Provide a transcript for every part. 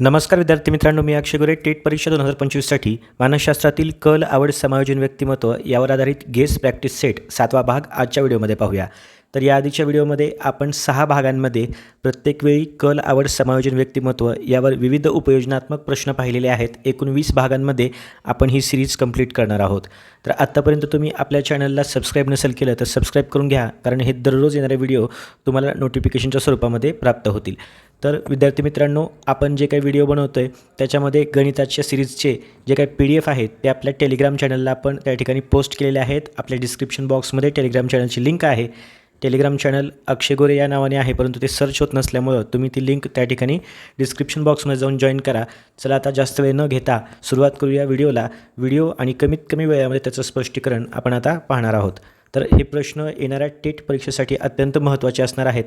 नमस्कार विद्यार्थी मित्रांनो मी अक्षय गोरे. टेट परीक्षा दोन हजार पंचवीससाठी मानसशास्त्रातील कल आवड समायोजन व्यक्तिमत्व यावर आधारित गेस प्रॅक्टिस सेट सातवा भाग आजच्या व्हिडिओमध्ये पाहूया. तर या आधीच्या व्हिडिओमध्ये आपण सहा भागांमध्ये प्रत्येक वेळी कल आवड समायोजन व्यक्तिमत्व यावर विविध उपयोजनात्मक प्रश्न पाहिलेले आहेत. एकूण वीस भागांमध्ये आपण ही सिरीज कंप्लीट करणार आहोत. तर आत्तापर्यंत तुम्ही आपल्या चॅनलला सबस्क्राईब नसेल केलं तर सबस्क्राईब करून घ्या कारण हे दररोज येणारे व्हिडिओ तुम्हाला नोटिफिकेशनच्या स्वरूपामध्ये प्राप्त होतील. तर विद्यार्थी मित्रांनो आपण जे काही व्हिडिओ बनवतो आहे त्याच्यामध्ये गणिताच्या सिरीजचे जे काही पी डी एफ आहेत ते आपल्या टेलिग्राम चॅनलला आपण त्या ठिकाणी पोस्ट केलेले आहेत. आपल्या डिस्क्रिप्शन बॉक्समध्ये टेलिग्राम चॅनलची लिंक आहे. टेलिग्राम चॅनल अक्षय गोरे या नावाने आहे परंतु ते सर्च होत नसल्यामुळं तुम्ही ती लिंक त्या ठिकाणी डिस्क्रिप्शन बॉक्समध्ये जाऊन जॉईन करा. चला आता जास्त वेळ न घेता सुरुवात करूया व्हिडिओला व्हिडिओ आणि कमीत कमी वेळामध्ये त्याचं स्पष्टीकरण आपण आता पाहणार आहोत. तर हे प्रश्न येणाऱ्या टेट परीक्षेसाठी अत्यंत महत्त्वाचे असणार आहेत.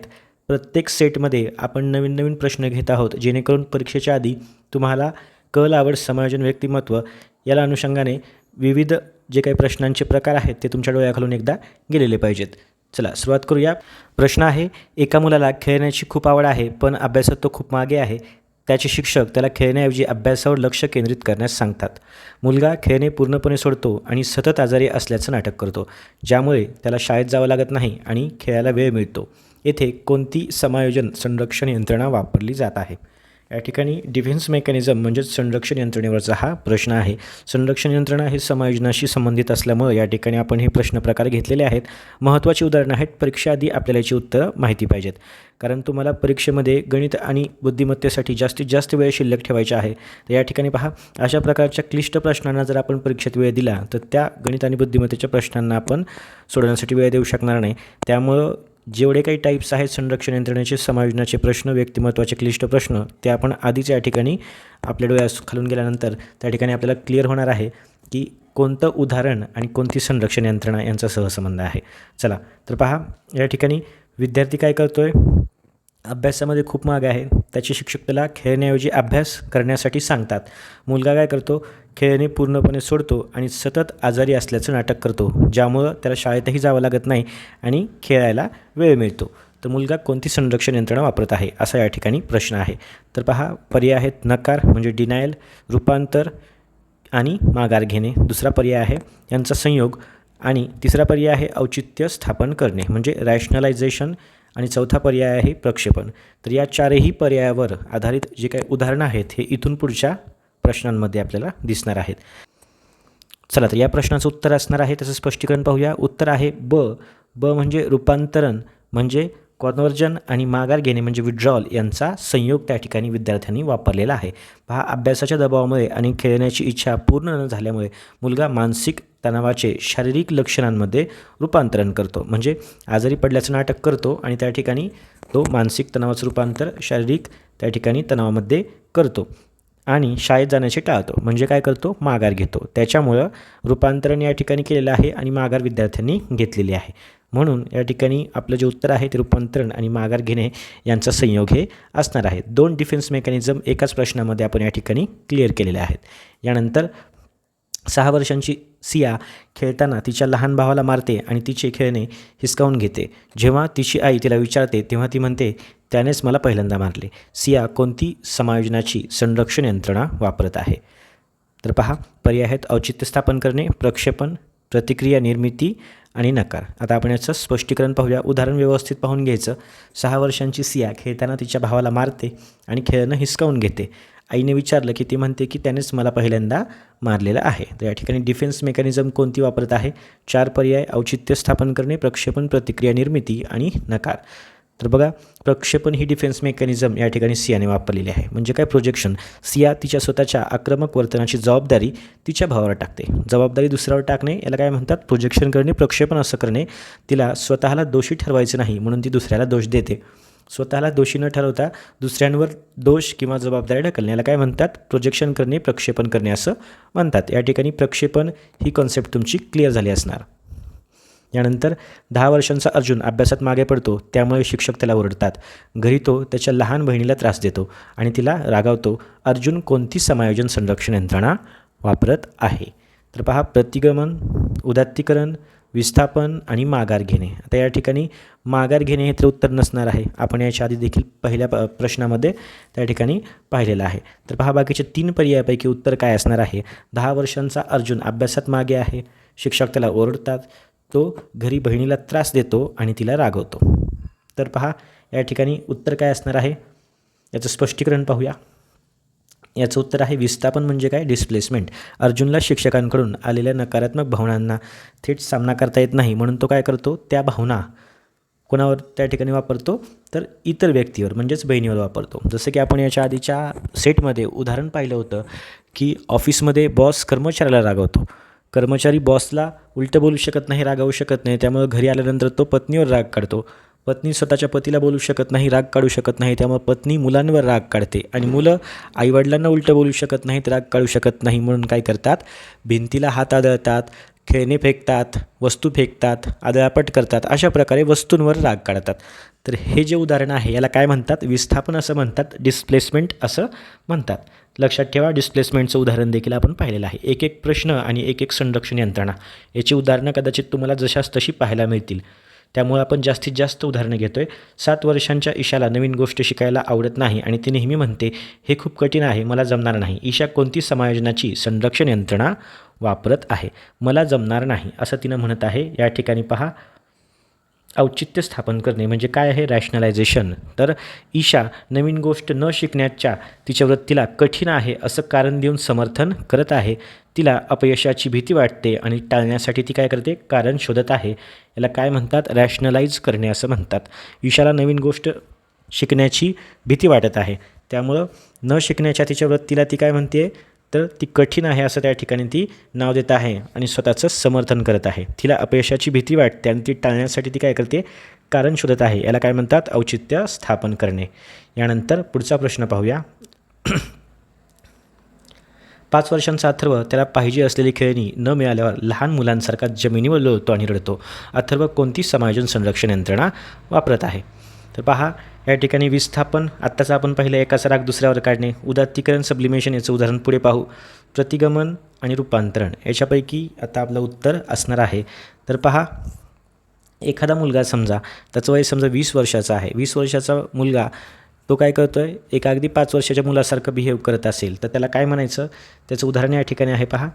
प्रत्येक सेटमध्ये आपण नवीन नवीन प्रश्न घेत आहोत. जेणेकरून परीक्षेच्या आधी तुम्हाला कल आवड समायोजन व्यक्तिमत्व याला अनुषंगाने विविध जे काही प्रश्नांचे प्रकार आहेत ते तुमच्या डोळ्याखालून एकदा गेलेले पाहिजेत. चला सुरुवात करूया. प्रश्न आहे एका मुलाला खेळण्याची खूप आवड आहे पण अभ्यासात तो खूप मागे आहे. त्याचे शिक्षक त्याला खेळण्याऐवजी अभ्यासावर लक्ष केंद्रित करण्यास सांगतात. मुलगा खेळणे पूर्णपणे सोडतो आणि सतत आजारी असल्याचं नाटक करतो ज्यामुळे त्याला शाळेत जावं लागत नाही आणि खेळायला वेळ मिळतो. येथे कोणती समायोजन संरक्षण यंत्रणा वापरली जात आहे? या ठिकाणी डिफेन्स मेकॅनिझम म्हणजेच संरक्षण यंत्रणेवरचा हा प्रश्न आहे. संरक्षण यंत्रणा हे समायोजनाशी संबंधित असल्यामुळे या ठिकाणी आपण हे प्रश्न प्रकार घेतलेले आहेत. महत्त्वाची उदाहरणं आहेत. परीक्षाआधी आपल्याला याची उत्तरं माहिती पाहिजेत. कारण तुम्हाला परीक्षेमध्ये गणित आणि बुद्धिमत्तेसाठी जास्तीत जास्त वेळ शिल्लक ठेवायचा आहे. तर या ठिकाणी पहा. अशा प्रकारच्या क्लिष्ट प्रश्नांना जर आपण परीक्षेत वेळ दिला तर त्या गणित आणि बुद्धिमत्तेच्या प्रश्नांना आपण सोडवण्यासाठी वेळ देऊ शकणार नाही. त्यामुळं जेवढे काही टाईप्स आहेत संरक्षण यंत्रणेचे समायोजनाचे प्रश्न व्यक्तिमत्वाचे क्लिष्ट प्रश्न ते आपण आधीच या ठिकाणी आपल्या डोळ्यास खालून गेल्यानंतर त्या ठिकाणी आपल्याला क्लिअर होणार आहे की कोणतं उदाहरण आणि कोणती संरक्षण यंत्रणा यांचा सहसंबंध आहे. चला तर पहा या ठिकाणी विद्यार्थी काय करतो आहे अभ्यासामध्ये खूप माग आहे. त्याचे शिक्षक त्याला खेळण्याऐवजी अभ्यास करण्यासाठी सांगतात. मुलगा काय करतो? खेळणे पूर्णपणे सोडतो आणि सतत आजारी असल्याचं नाटक करतो ज्यामुळं त्याला शाळेतही जावं लागत नाही आणि खेळायला वेळ मिळतो. तर मुलगा कोणती संरक्षण यंत्रणा वापरत आहे? असा या ठिकाणी प्रश्न आहे. तर पहा पर्याय आहेत नकार म्हणजे डिनायल रूपांतर आणि माघार घेणे. दुसरा पर्याय आहे यांचा संयोग आणि तिसरा पर्याय आहे औचित्य स्थापन करणे म्हणजे रॅशनलायझेशन आणि चौथा पर्याय आहे प्रक्षेपण. तर या चारही पर्यायावर आधारित जे काही उदाहरणं आहेत हे इथून पुढच्या प्रश्नांमध्ये आपल्याला दिसणार आहेत. चला तर या प्रश्नाचं उत्तर असणार आहे त्याचं स्पष्टीकरण पाहूया. उत्तर आहे ब. ब म्हणजे रूपांतरण म्हणजे कॉन्वर्जन आणि माघार घेणे म्हणजे विड्रॉल यांचा संयोग त्या ठिकाणी विद्यार्थ्यांनी वापरलेला आहे. पहा अभ्यासाच्या दबावामुळे आणि खेळण्याची इच्छा पूर्ण न झाल्यामुळे मुलगा मानसिक तणावाचे शारीरिक लक्षणांमध्ये रूपांतरण करतो. म्हणजे आजारी पडल्याचं नाटक करतो आणि त्या ठिकाणी तो मानसिक तणावाचं रूपांतर शारीरिक त्या ठिकाणी तणावामध्ये करतो. आणि शाळेत जाण्याचे टाळतो. म्हणजे काय करतो? माघार घेतो. त्याच्यामुळं रूपांतरण या ठिकाणी केलेलं आहे आणि माघार विद्यार्थ्यांनी घेतलेली आहे. म्हणून या ठिकाणी आपलं जे उत्तर आहे ते रूपांतरण आणि माघार घेणे यांचा संयोग हे असणार आहे. दोन डिफेन्स मेकॅनिझम एकाच प्रश्नामध्ये आपण या ठिकाणी क्लिअर केलेले आहेत. यानंतर सहा वर्षांची सिया खेळताना तिच्या लहान भावाला मारते आणि तिचे खेळणे हिसकावून घेते. जेव्हा तिची आई तिला विचारते तेव्हा ती म्हणते त्यानेच मला पहिल्यांदा मारले. सिया कोणती समायोजनाची संरक्षण यंत्रणा वापरत आहे? तर पहा पर्याय आहेत औचित्य स्थापन करणे प्रक्षेपण प्रतिक्रिया निर्मिती आणि नकार. आता आपण याचं स्पष्टीकरण पाहूया. उदाहरण व्यवस्थित पाहून घ्यायचं. सहा वर्षांची सिया खेळताना तिच्या भावाला मारते आणि खेळणं हिसकावून घेते. आईने विचारलं की ती म्हणते की त्यानेच मला पहिल्यांदा मारलेलं आहे. तर या ठिकाणी डिफेन्स मेकॅनिझम कोणती वापरत आहे? चार पर्याय औचित्य स्थापन करणे प्रक्षेपण प्रतिक्रिया निर्मिती आणि नकार. तर बघा प्रक्षेपण ही डिफेन्स मेकॅनिझम या ठिकाणी सियाने वापरलेली आहे. म्हणजे काय प्रोजेक्शन सिया तिच्या स्वतःच्या आक्रमक वर्तनाची जबाबदारी तिच्या भावावर टाकते. जबाबदारी दुसऱ्यावर टाकणे याला काय म्हणतात? प्रोजेक्शन करणे प्रक्षेपण असं करणे. तिला स्वतःला दोषी ठरवायचं नाही म्हणून ती दुसऱ्याला दोष देते. स्वतःला दोषी न ठरवता दुसऱ्यांवर दोष किंवा जबाबदारी ढकलणे याला काय म्हणतात? प्रोजेक्शन करणे प्रक्षेपण करणे असं म्हणतात. या ठिकाणी प्रक्षेपण ही कॉन्सेप्ट तुमची क्लिअर झाली असणार. यानंतर दहा वर्षांचा अर्जुन अभ्यासात मागे पडतो त्यामुळे शिक्षक त्याला ओरडतात. घरी तो त्याच्या लहान बहिणीला त्रास देतो आणि तिला रागावतो अर्जुन कोणती समायोजन संरक्षण यंत्रणा वापरत आहे? तर पहा प्रतिगमन उदात्तीकरण विस्थापन आणि माघार घेणे. आता या ठिकाणी माघार घेणे हे तर उत्तर नसणार आहे. आपण याच्या आधी देखील पहिल्या प प्रश्नामध्ये त्या ठिकाणी पाहिलेलं आहे. तर पहा बाकीच्या तीन पर्यायापैकी उत्तर काय असणार आहे? दहा वर्षांचा अर्जुन अभ्यासात मागे आहे. शिक्षक त्याला ओरडतात. तो घरी बहिणीला त्रास देतो आणि तिला रागवतो. तर पहा या ठिकाणी उत्तर काय असणार आहे? याचं स्पष्टीकरण पाहूया. याचं उत्तर आहे विस्थापन म्हणजे काय? डिस्प्लेसमेंट अर्जुनला शिक्षकांकडून आलेल्या नकारात्मक भावनांना थेट सामना करता येत नाही म्हणून तो काय करतो? त्या भावना कोणावर त्या ठिकाणी वापरतो? तर इतर व्यक्तीवर म्हणजेच बहिणीवर वापरतो. जसं की आपण याच्या आधीच्या सेटमध्ये उदाहरण पाहिलं होतं की ऑफिसमध्ये बॉस कर्मचाऱ्याला रागवतो. कर्मचारी बॉसला उलटं बोलू शकत नाही रागावू शकत नाही. त्यामुळे घरी आल्यानंतर तो पत्नीवर राग काढतो. पत्नी स्वतःच्या पतीला बोलू शकत नाही राग काढू शकत नाही. त्यामुळे पत्नी मुलांवर राग काढते. आणि मुलं आईवडिलांना उलटं बोलू शकत नाहीत राग काढू शकत नाही म्हणून काय करतात? भिंतीला हात आदळतात खेळणे फेकतात वस्तू फेकतात आदळापट करतात. अशा प्रकारे वस्तूंवर राग काढतात. तर हे जे उदाहरण आहे याला काय म्हणतात? विस्थापन असं म्हणतात डिस्प्लेसमेंट असं म्हणतात. लक्षात ठेवा डिस्प्लेसमेंटचं उदाहरण देखील आपण पाहिलेलं आहे. एक एक प्रश्न आणि एक एक संरक्षण यंत्रणा याची उदाहरणं कदाचित तुम्हाला जशास तशी पाहायला मिळतील. त्यामुळे आपण जास्तीत जास्त उदाहरणं घेतो आहे सात वर्षांच्या ईशाला नवीन गोष्ट शिकायला आवडत नाही आणि ती नेहमी म्हणते हे खूप कठीण आहे मला जमणार नाही. ईशा कोणती समायोजनाची संरक्षण यंत्रणा वापरत आहे? मला जमणार नाही असं तिनं म्हणत आहे. या ठिकाणी पहा औचित्य स्थापन करणे म्हणजे काय आहे? रॅशनलायझेशन तर ईशा नवीन गोष्ट न शिकण्याच्या तिच्या वृत्तीला कठीण आहे असं कारण देऊन समर्थन करत आहे. तिला अपयशाची भीती वाटते आणि टाळण्यासाठी ती काय करते? कारण शोधत आहे. याला काय म्हणतात? रॅशनलाइज करणे असं म्हणतात. ईशाला नवीन गोष्ट शिकण्याची भीती वाटत आहे. त्यामुळं न शिकण्याच्या तिच्या वृत्तीला ती काय म्हणते? तर ती कठीण आहे असं त्या ठिकाणी ती नाव देत आहे आणि स्वतःचं समर्थन करत आहे. तिला अपयशाची भीती वाटते आणि ती टाळण्यासाठी ती काय करते? कारण शोधत आहे. याला काय म्हणतात? औचित्य स्थापन करणे. यानंतर पुढचा प्रश्न पाहूया. पाच वर्षांचा अथर्व त्याला पाहिजे असलेली खेळणी न मिळाल्यावर लहान मुलांसारखा जमिनीवर लोळतो आणि रडतो. अथर्व कोणती समायोजन संरक्षण यंत्रणा वापरत आहे? तर पहा या ठिकाणी विस्थापन आत्ताचं आपण पाहिलं एकाचा राग दुसऱ्यावर काढणे उदात्तीकरण सब्लिमेशन याचं उदाहरण पुढे पाहू. प्रतिगमन आणि रूपांतरण याच्यापैकी आता आपलं उत्तर असणार आहे. तर पहा एखादा मुलगा समजा त्याचं वय समजा वीस वर्षाचा आहे. वीस वर्षाचा मुलगा तो काय करतो आहे एका अगदी पाच वर्षाच्या मुलासारखं बिहेव करत असेल. तर त्याला काय म्हणायचं? त्याचं उदाहरण या ठिकाणी आहे पहा.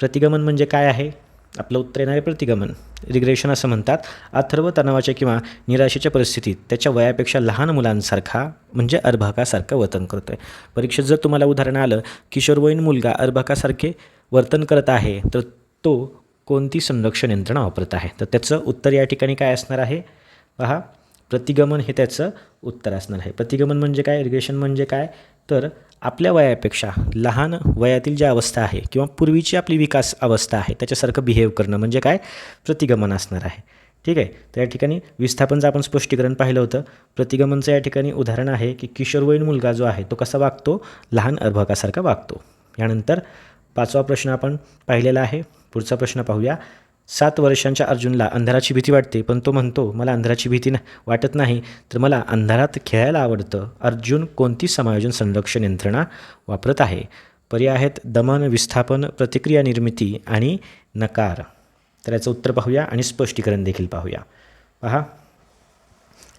प्रतिगमन म्हणजे काय आहे? आपलं उत्तर येणारे प्रतिगमन रिग्रेशन असं म्हणतात. अथर्व तणावाच्या किंवा निराशेच्या परिस्थितीत त्याच्या वयापेक्षा लहान मुलांसारखा म्हणजे अर्भकासारखं वर्तन करतो आहे परीक्षेत जर तुम्हाला उदाहरण आलं किशोरवयीन मुलगा अर्भकासारखे वर्तन करत आहे तर तो कोणती संरक्षण यंत्रणा वापरत आहे? तर त्याचं उत्तर या ठिकाणी काय असणार आहे? पहा. प्रतिगमन हे त्याचं उत्तर असणार आहे. प्रतिगमन म्हणजे काय? रिग्रेशन म्हणजे काय? तर आपल्या वयापेक्षा लहान वयातील ज्या अवस्था आहे किंवा पूर्वीची आपली विकास अवस्था आहे त्याच्यासारखं बिहेव करणं म्हणजे काय? प्रतिगमन असणार आहे. ठीक आहे? तर या ठिकाणी विस्थापनचं आपण स्पष्टीकरण पाहिलं होतं. प्रतिगमनचं या ठिकाणी उदाहरण आहे की किशोरवयीन मुलगा जो आहे तो कसा वागतो? लहान अर्भकासारखा वागतो. यानंतर पाचवा प्रश्न आपण पाहिलेला आहे. पुढचा प्रश्न पाहूया. सात वर्षांच्या अर्जुनला अंधाराची भीती वाटते पण तो म्हणतो मला अंधाराची भीती ना वाटत नाही तर मला अंधारात खेळायला आवडतं. अर्जुन कोणती समायोजन संरक्षण यंत्रणा वापरत आहे? पर्याय आहेत दमन विस्थापन प्रतिक्रिया निर्मिती आणि नकार. तर याचं उत्तर पाहूया आणि स्पष्टीकरण देखील पाहूया. पहा.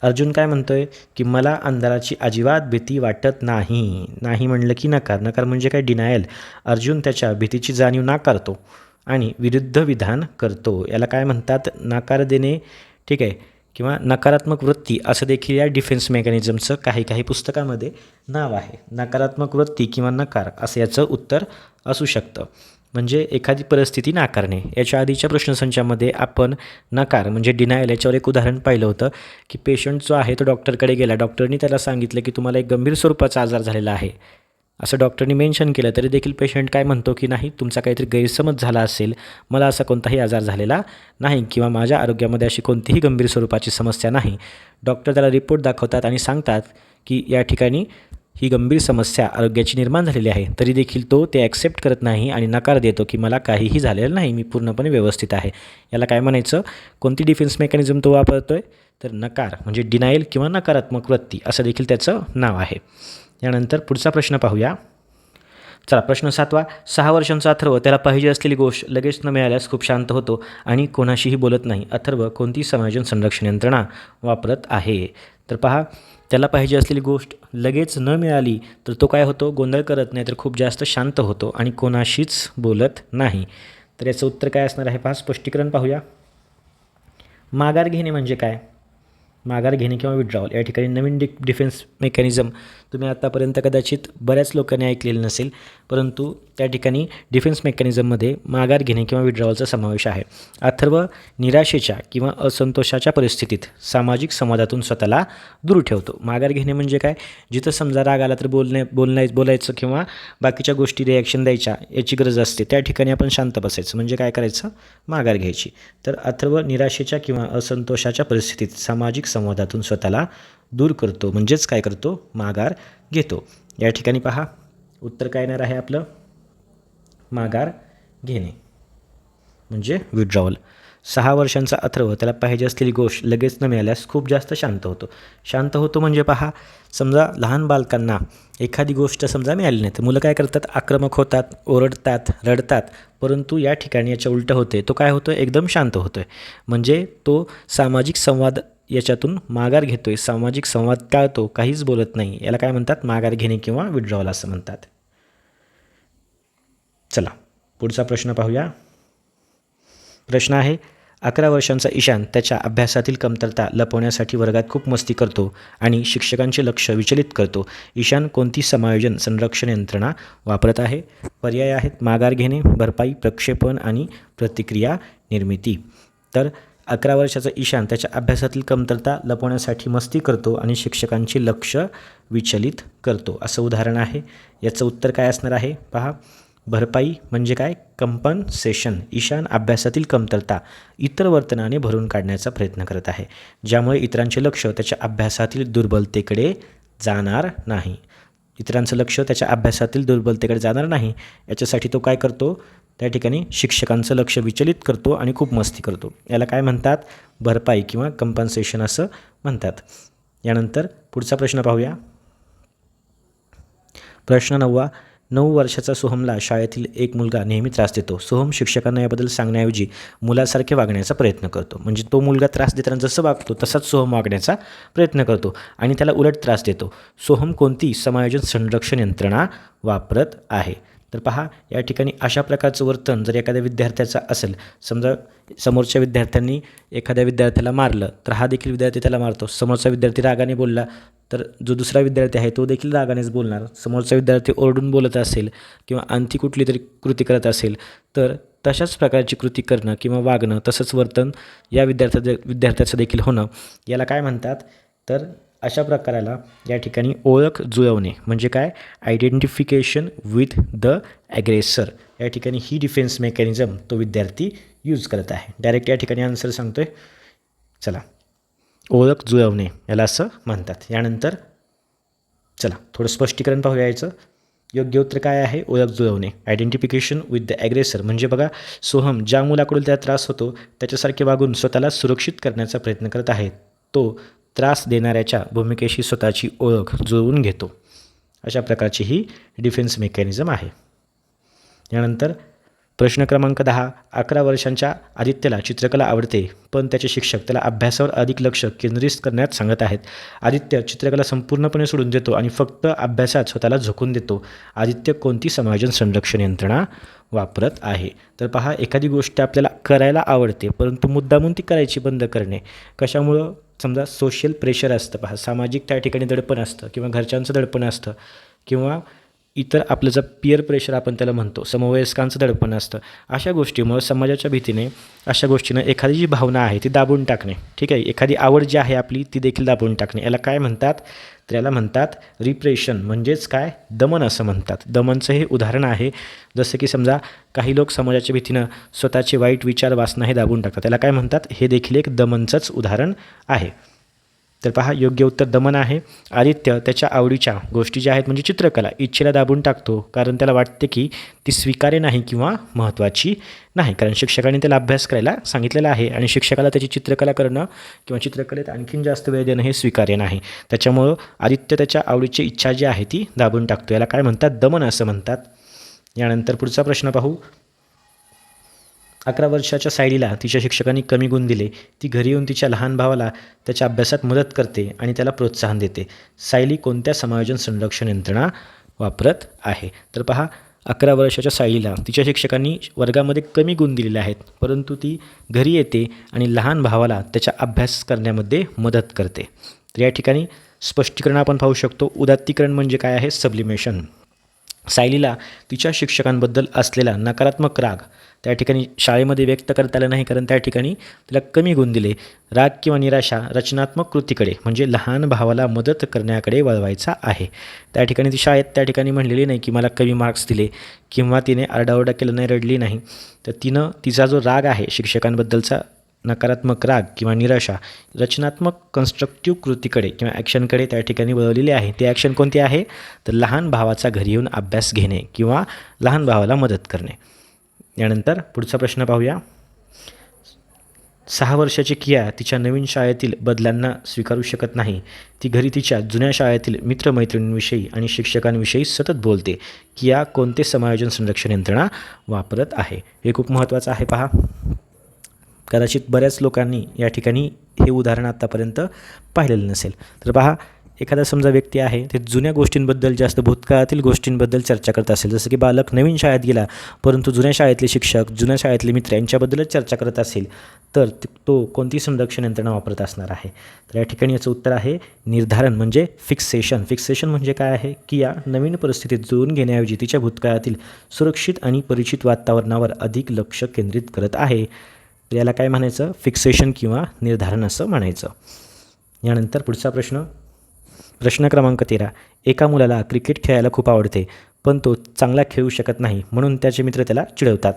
अर्जुन काय म्हणतो आहे की मला अंधाराची अजिबात भीती वाटत नाही. नाही म्हणलं की नकार. नकार म्हणजे काय? डिनायल अर्जुन त्याच्या भीतीची जाणीव नाकारतो. आणि विरुद्ध विधान करतो. याला काय म्हणतात? नाकार देणे. ठीक आहे. किंवा नकारात्मक वृत्ती असं देखील या डिफेन्स मेकॅनिझमचं काही काही पुस्तकामध्ये नाव आहे. नकारात्मक वृत्ती किंवा नकार असं याचं उत्तर असू शकतं. म्हणजे एखादी परिस्थिती नाकारणे. याच्या आधीच्या प्रश्नसंचामध्ये आपण नकार म्हणजे डिनायल याच्यावर एक उदाहरण पाहिलं होतं की पेशंट जो आहे तो डॉक्टरकडे गेला. डॉक्टरनी त्याला सांगितलं की तुम्हाला एक गंभीर स्वरूपाचा आजार झालेला आहे. असं डॉक्टरनी मेन्शन केलं तरी देखील पेशंट काय म्हणतो की नाही तुमचा काहीतरी गैरसमज झाला असेल मला असा कोणताही आजार झालेला नाही किंवा माझ्या आरोग्यामध्ये अशी कोणतीही गंभीर स्वरूपाची समस्या नाही. डॉक्टर त्याला रिपोर्ट दाखवतात आणि सांगतात की या ठिकाणी ही गंभीर समस्या आरोग्याची निर्माण झालेली आहे. तरी देखील तो ते ॲक्सेप्ट करत नाही आणि नकार देतो की मला काहीही झालेलं नाही मी पूर्णपणे व्यवस्थित आहे. याला काय म्हणायचं? कोणती डिफेन्स मेकॅनिझम तो वापरतो आहे तर नकार म्हणजे डिनायल किंवा नकारात्मक वृत्ती असं देखील त्याचं नाव आहे. यानंतर पुढचा प्रश्न पाहूया. चला प्रश्न सातवा. सहा वर्षांचा अथर्व त्याला पाहिजे असलेली गोष्ट लगेच न मिळाल्यास खूप शांत होतो आणि कोणाशीही बोलत नाही. अथर्व कोणती समायोजन संरक्षण यंत्रणा वापरत आहे? तर पहा त्याला पाहिजे असलेली गोष्ट लगेच न मिळाली तर तो काय होतो? गोंधळ करत नाही तर खूप जास्त शांत होतो आणि कोणाशीच बोलत नाही. तर याचं उत्तर काय असणार आहे पहा स्पष्टीकरण पाहूया. माघार घेणे म्हणजे काय? माघार घेणे किंवा विड्रॉवल या ठिकाणी नवीन डि डिफेन्स मेकॅनिझम तुम्ही आत्तापर्यंत कदाचित बऱ्याच लोकांनी ऐकलेलं नसेल. परंतु त्या ठिकाणी डिफेन्स मेकॅनिझममध्ये माघार घेणे किंवा विड्रॉवलचा समावेश आहे. अथर्व निराशेच्या किंवा असंतोषाच्या परिस्थितीत सामाजिक संवादातून स्वतःला दूर ठेवतो. माघार घेणे म्हणजे काय? जिथं समजा राग आला तर बोलणे बोलण्या बोलायचं किंवा बाकीच्या गोष्टी रिॲक्शन द्यायच्या याची गरज असते. त्या ठिकाणी आपण शांत बसायचं. म्हणजे काय करायचं? माघार घ्यायची. तर अथर्व निराशेच्या किंवा असंतोषाच्या परिस्थितीत सामाजिक संवादातून स्वतःला दूर करतो. म्हणजेच काय करतो? माघार घेतो. या ठिकाणी पहा. उत्तर काय येणार आहे आपलं? माघार घेणे. म्हणजे विड्रॉवल सहा वर्षांचा अथर्व त्याला पाहिजे असलेली गोष्ट लगेच न मिळाल्यास खूप जास्त शांत होतो. शांत होतो म्हणजे पहा समजा लहान बालकांना एखादी गोष्ट समजा मिळाली नाही तर मुलं काय करतात? आक्रमक होतात ओरडतात रडतात. परंतु या ठिकाणी याच्या उलटं होते तो काय होतो एकदम शांत होतो आहे म्हणजे तो सामाजिक संवाद याच्यातून माघार घेतो आहे सामाजिक संवाद टाळतो काहीच बोलत नाही. याला काय म्हणतात? माघार घेणे किंवा विड्रॉवल असं म्हणतात. चला पुढचा प्रश्न पाहूया. प्रश्न आहे अकरा वर्षांचा ईशान त्याच्या अभ्यासातील कमतरता लपवण्यासाठी वर्गात खूप मस्ती करतो आणि शिक्षकांचे लक्ष विचलित करतो. ईशान कोणती समायोजन संरक्षण यंत्रणा वापरत आहे? पर्याय आहेत माघार घेणे भरपाई प्रक्षेपण आणि प्रतिक्रिया निर्मिती. तर अकरा वर्षाचा ईशान त्याच्या अभ्यासातील कमतरता लपवण्यासाठी मस्ती करतो आणि शिक्षकांचे लक्ष विचलित करतो. असं उदाहरण आहे. याचं उत्तर काय असणार आहे? पहा. भरपाई म्हणजे काय? कंपन्सेशन ईशान अभ्यासातील कमतरता इतर वर्तनाने भरून काढण्याचा प्रयत्न करत आहे ज्यामुळे इतरांचे लक्ष त्याच्या अभ्यासातील दुर्बलतेकडे जाणार नाही. इतरांचं लक्ष त्याच्या अभ्यासातील दुर्बलतेकडे जाणार नाही याच्यासाठी तो काय करतो? त्या ठिकाणी शिक्षकांचं लक्ष विचलित करतो आणि खूप मस्ती करतो. याला काय म्हणतात? भरपाई किंवा कंपन्सेशन असं म्हणतात. यानंतर पुढचा प्रश्न पाहूया. प्रश्न नववा नऊ वर्षाचा सोहमला शाळेतील एक मुलगा नेहमी त्रास देतो. सोहम शिक्षकांना याबद्दल सांगण्याऐवजी मुलासारखे वागण्याचा प्रयत्न करतो. म्हणजे तो मुलगा त्रास देताना जसं वागतो तसाच सोहम वागण्याचा प्रयत्न करतो आणि त्याला उलट त्रास देतो. सोहम कोणती समायोजन संरक्षण यंत्रणा वापरत आहे? तर पहा या ठिकाणी अशा प्रकारचं वर्तन जर एखाद्या विद्यार्थ्याचं असेल समजा समोरच्या विद्यार्थ्यांनी एखाद्या विद्यार्थ्याला मारलं तर हा देखील विद्यार्थी त्याला मारतो. समोरचा विद्यार्थी रागाने बोलला तर जो दुसरा विद्यार्थी आहे तो देखील रागानेच बोलणार. समोरचा विद्यार्थी ओरडून बोलत असेल किंवा आणखी कुठली तरी कृती करत असेल तर तशाच प्रकारची कृती करणं किंवा वागणं तसंच वर्तन या विद्यार्थ्या विद्यार्थ्याचं देखील होणं याला काय म्हणतात? तर अशा प्रकाराला या ठिकाणी ओळख जुळवणे. म्हणजे काय? आयडेंटिफिकेशन विथ द ॲग्रेसर या ठिकाणी ही डिफेन्स मेकॅनिझम तो विद्यार्थी यूज करत आहे. डायरेक्ट या ठिकाणी आन्सर सांगतो आहे चला. ओळख जुळवणे याला असं म्हणतात. यानंतर चला थोडं स्पष्टीकरण पाहूया यायचं योग्य उत्तर काय आहे? ओळख जुळवणे. आयडेंटिफिकेशन विथ द ॲग्रेसर म्हणजे बघा सोहम ज्या मुलाकडून त्याला त्रास होतो त्याच्यासारखे वागून स्वतःला सुरक्षित करण्याचा प्रयत्न करत आहे. तो त्रास देणाऱ्याच्या भूमिकेशी स्वतःची ओळख जुळवून घेतो. अशा प्रकारची ही डिफेन्स मेकॅनिझम आहे. यानंतर प्रश्न क्रमांक दहा अकरा वर्षांच्या आदित्यला चित्रकला आवडते पण त्याचे शिक्षक त्याला अभ्यासावर अधिक लक्ष केंद्रित करण्यात सांगत आहेत. आदित्य चित्रकला संपूर्णपणे सोडून देतो आणि फक्त अभ्यासात स्वतःला झोकून देतो. आदित्य कोणती समायोजन संरक्षण यंत्रणा वापरत आहे? तर पहा एखादी गोष्ट आपल्याला करायला आवडते परंतु मुद्दामून ती करायची बंद करणे. कशामुळं? समजा सोशल प्रेशर असतं पहा सामाजिक त्या ठिकाणी दडपण असतं किंवा घरच्यांचं दडपण असतं किंवा इतर आपलं जर पियर प्रेशर आपण त्याला म्हणतो समवयस्कांचं दडपण असतं अशा गोष्टीमुळं समाजाच्या भीतीने अशा गोष्टीनं एखादी जी भावना आहे ती दाबून टाकणे ठीक आहे? एखादी आवड जी आहे आपली ती देखील दाबून टाकणे. याला काय म्हणतात? तर याला म्हणतात रिप्रेशन म्हणजेच काय? दमन असं म्हणतात. दमनचं हे उदाहरण आहे. जसं की समजा काही लोक समाजाच्या भीतीनं स्वतःचे वाईट विचार वासना हे दाबून टाकतात. त्याला काय म्हणतात? हे देखील एक दमनचंच उदाहरण आहे. तर पहा योग्य उत्तर दमन आहे. आदित्य त्याच्या आवडीच्या गोष्टी ज्या आहेत म्हणजे चित्रकला इच्छेला दाबून टाकतो. कारण त्याला वाटते की ती स्वीकार्य नाही किंवा महत्त्वाची नाही. कारण शिक्षकाने त्याला अभ्यास करायला सांगितलेला आहे आणि शिक्षकाला त्याची चित्रकला करणं किंवा चित्रकलेत आणखीन जास्त वेळ देणं हे स्वीकार्य नाही. त्याच्यामुळं आदित्य त्याच्या आवडीची इच्छा जी आहे ती दाबून टाकतो. याला काय म्हणतात? दमन असं म्हणतात. यानंतर पुढचा प्रश्न पाहू. अकरा वर्षाच्या सायलीला तिच्या शिक्षकांनी कमी गुण दिले. ती घरी येऊन तिच्या लहान भावाला त्याच्या अभ्यासात मदत करते आणि त्याला प्रोत्साहन देते. सायली कोणत्या समायोजन संरक्षण यंत्रणा वापरत आहे? तर पहा अकरा वर्षाच्या सायलीला तिच्या शिक्षकांनी वर्गामध्ये कमी गुण दिलेले आहेत परंतु ती घरी येते आणि लहान भावाला त्याच्या अभ्यास करण्यामध्ये मदत करते. तर या ठिकाणी स्पष्टीकरण आपण पाहू शकतो. उदात्तीकरण म्हणजे काय आहे? सब्लिमेशन सायलीला तिच्या शिक्षकांबद्दल असलेला नकारात्मक राग त्या ठिकाणी शाळेमध्ये व्यक्त करता आला नाही कारण त्या ठिकाणी तिला कमी गुण दिले. राग किंवा निराशा रचनात्मक कृतीकडे म्हणजे लहान भावाला मदत करण्याकडे वळवायचा आहे. त्या ठिकाणी ती शाळेत त्या ठिकाणी म्हणलेली नाही की मला कमी मार्क्स दिले किंवा तिने आरडाओरडा केलं नाही रडली नाही. तर तिनं तिचा जो राग आहे शिक्षकांबद्दलचा नकारात्मक राग किंवा निराशा रचनात्मक कन्स्ट्रक्टिव्ह कृतीकडे किंवा ॲक्शनकडे त्या ठिकाणी वळवलेली आहे. ती ॲक्शन कोणती आहे? तर लहान भावाचा घरी येऊन अभ्यास घेणे किंवा लहान भावाला मदत करणे. यानंतर पुढचा प्रश्न पाहूया. सहा वर्षाची किया तिच्या नवीन शाळेतील बदलांना स्वीकारू शकत नाही. ती घरी तिच्या जुन्या शाळेतील मित्रमैत्रिणींविषयी आणि शिक्षकांविषयी सतत बोलते. किया कोणते समायोजन संरक्षण यंत्रणा वापरत आहे? हे खूप महत्त्वाचं आहे पहा. कदाचित बऱ्याच लोकांनी या ठिकाणी हे उदाहरण आत्तापर्यंत पाहिलेलं नसेल. तर पहा एखादा समजा व्यक्ती आहे ते जुन्या गोष्टींबद्दल जास्त भूतकाळातील गोष्टींबद्दल चर्चा करत असेल. जसं की बालक नवीन शाळेत गेला परंतु जुन्या शाळेतले शिक्षक जुन्या शाळेतले मित्र यांच्याबद्दलच चर्चा करत असेल तर तो कोणती संरक्षण यंत्रणा वापरत असणार आहे? तर या ठिकाणी याचं उत्तर आहे निर्धारण म्हणजे फिक्सेशन फिक्सेशन म्हणजे काय आहे? की या नवीन परिस्थितीत जुळून घेण्याऐवजी तिच्या भूतकाळातील सुरक्षित आणि परिचित वातावरणावर अधिक लक्ष केंद्रित करत आहे. तर याला काय म्हणायचं? फिक्सेशन किंवा निर्धारण असं म्हणायचं. यानंतर पुढचा प्रश्न. प्रश्न क्रमांक तेरा. एका मुलाला क्रिकेट खेळायला खूप आवडते पण तो चांगला खेळू शकत नाही म्हणून त्याचे मित्र त्याला चिडवतात.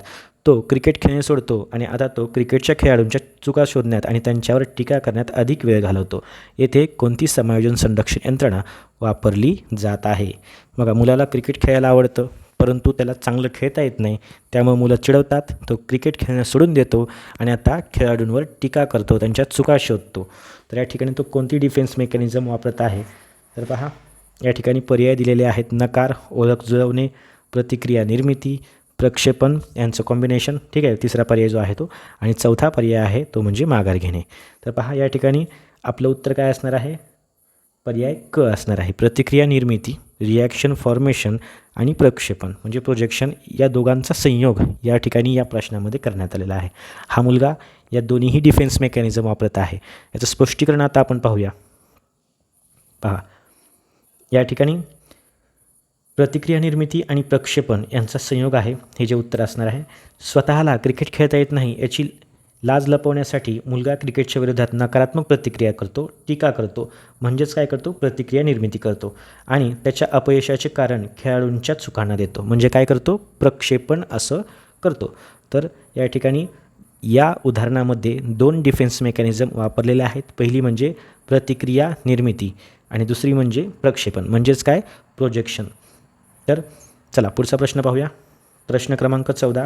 तो क्रिकेट खेळणे सोडतो आणि आता तो क्रिकेटच्या खेळाडूंच्या चुका शोधण्यात आणि त्यांच्यावर टीका करण्यात अधिक वेळ घालवतो. येथे कोणती समायोजन संरक्षण यंत्रणा वापरली जात आहे? बघा मुलाला क्रिकेट खेळायला आवडतं. परंतु त्याला चांगलं खेळता येत नाही. त्यामुळे मुलं चिडवतात तो क्रिकेट खेळणं सोडून देतो आणि आता खेळाडूंवर टीका करतो त्यांच्या चुका शोधतो. तर या ठिकाणी तो कोणती डिफेन्स मेकॅनिझम वापरत आहे? तर पहा या ठिकाणी पर्याय दिलेले आहेत. नकार ओळख जुळवणे प्रतिक्रिया निर्मिती प्रक्षेपण यांचं कॉम्बिनेशन ठीक आहे तिसरा पर्याय जो आहे तो. आणि चौथा पर्याय आहे तो म्हणजे माघार घेणे. तर पहा या ठिकाणी आपलं उत्तर काय असणार आहे? पर्याय क असणार आहे. प्रतिक्रिया निर्मिती. रिॲक्शन फॉर्मेशन आणि प्रक्षेपण म्हणजे प्रोजेक्शन या दोघांचा संयोग या ठिकाणी या प्रश्नामध्ये करण्यात आलेला आहे. हा मुलगा या दोन्हीही डिफेन्स मेकॅनिझम वापरत आहे. याचं स्पष्टीकरण आता आपण पाहूया. पहा. या ठिकाणी प्रतिक्रिया निर्मिती आणि प्रक्षेपण यांचा संयोग आहे. हे जे उत्तर असणार आहे. स्वतःला क्रिकेट खेळता येत नाही याची लाज लपवण्यासाठी मुलगा क्रिकेटच्या विरोधात नकारात्मक प्रतिक्रिया करतो टीका करतो म्हणजेच काय करतो? प्रतिक्रिया निर्मिती करतो आणि त्याच्या अपयशाचे कारण खेळाडूंच्या चुकांना देतो. म्हणजे काय करतो? प्रक्षेपण असं करतो. तर या ठिकाणी या उदाहरणामध्ये दोन डिफेन्स मेकॅनिझम वापरलेले आहेत. पहिली म्हणजे प्रतिक्रिया निर्मिती आणि दुसरी म्हणजे प्रक्षेपण. म्हणजेच काय? प्रोजेक्शन. तर चला पुढचा प्रश्न पाहूया. प्रश्न क्रमांक चौदा.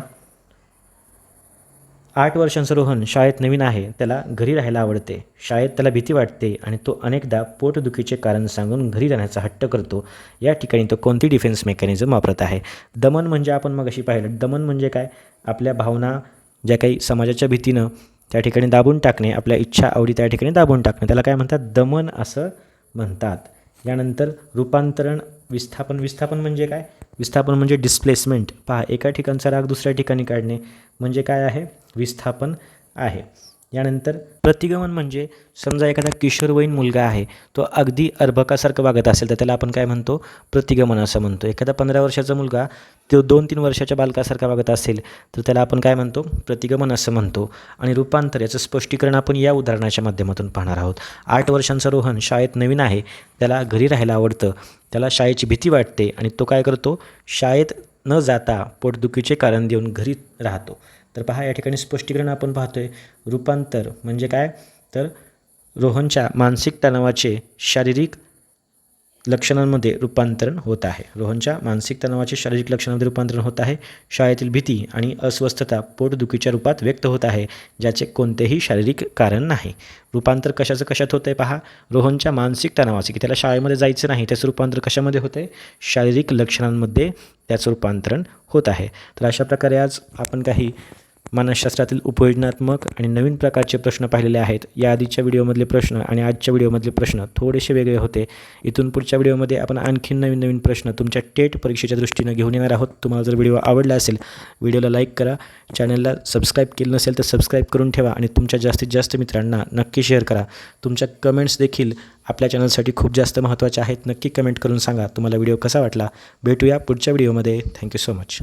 आठ वर्षांचं रोहन शाळेत नवीन आहे त्याला घरी राहायला आवडते. शाळेत त्याला भीती वाटते आणि तो अनेकदा पोटदुखीचे कारण सांगून घरी राहण्याचा हट्ट करतो. या ठिकाणी तो कोणती डिफेन्स मेकॅनिझम वापरत आहे? दमन म्हणजे आपण मग अशी पाहिलं. दमन म्हणजे काय? आपल्या भावना ज्या काही समाजाच्या भीतीनं त्या ठिकाणी दाबून टाकणे आपल्या इच्छा आवडी त्या ठिकाणी दाबून टाकणे. त्याला काय म्हणतात? दमन असं म्हणतात. यानंतर रूपांतरण विस्थापन. विस्थापन म्हणजे काय? विस्थापन म्हणजे डिस्प्लेसमेंट पहा एका ठिकाणचा राग दुसऱ्या ठिकाणी काढणे. म्हणजे काय आहे? विस्थापन आहे. यानंतर प्रतिगमन म्हणजे समजा एखादा किशोरवयीन मुलगा आहे तो अगदी अर्भकासारखं वागत असेल तर त्याला आपण काय म्हणतो? प्रतिगमन असं म्हणतो. एखादा पंधरा वर्षाचा मुलगा तो दोन तीन वर्षाच्या बालकासारखा वागत असेल तर त्याला आपण काय म्हणतो? प्रतिगमन असं म्हणतो. आणि रूपांतर याचं स्पष्टीकरण आपण या उदाहरणाच्या माध्यमातून पाहणार आहोत. आठ वर्षांचा रोहन शाळेत नवीन आहे त्याला घरी राहायला आवडतं त्याला शाळेची भीती वाटते आणि तो काय करतो? शाळेत न जाता पोटदुखीचे कारण देऊन घरी राहतो. तर पहा या ठिकाणी स्पष्टीकरण आपण पाहतोय. रूपांतर म्हणजे काय? तर रोहनच्या मानसिक तणावाचे शारीरिक लक्षणांमध्ये रूपांतरण होत आहे. रोहनच्या मानसिक तणावाचे शारीरिक लक्षणांमध्ये रूपांतरण होत आहे. शाळेतील भीती आणि अस्वस्थता पोटदुखीच्या रूपात व्यक्त होत आहे ज्याचे कोणतेही शारीरिक कारण नाही. रूपांतर कशाचं कशात होतं आहे पहा? रोहनच्या मानसिक तणावाचे की त्याला शाळेमध्ये जायचं नाही त्याचं रूपांतर कशामध्ये होतं आहे शारीरिक लक्षणांमध्ये त्याचं रूपांतरण होत आहे. तर अशा प्रकारे आज आपण काही मानसशास्त्रातील उपयोजनात्मक आणि नवीन प्रकारचे प्रश्न पाहिलेले आहेत. या आधीच्या व्हिडिओमधले प्रश्न आणि आजच्या व्हिडिओमधले प्रश्न थोडेसे वेगळे होते. इथून पुढच्या व्हिडिओमध्ये आपण आणखीन नवीन नवीन प्रश्न तुमच्या टेट परीक्षेच्या दृष्टीनं घेऊन येणार आहोत. तुम्हाला जर व्हिडिओ आवडला असेल व्हिडिओला लाईक करा. चॅनलला सबस्क्राईब केलं नसेल तर सबस्क्राईब करून ठेवा आणि तुमच्या जास्तीत जास्त मित्रांना नक्की शेअर करा. तुमच्या कमेंट्स देखील आपल्या चॅनलसाठी खूप जास्त महत्त्वाच्या आहेत. नक्की कमेंट करून सांगा तुम्हाला व्हिडिओ कसा वाटला. भेटूया पुढच्या व्हिडिओमध्ये. Thank you so much.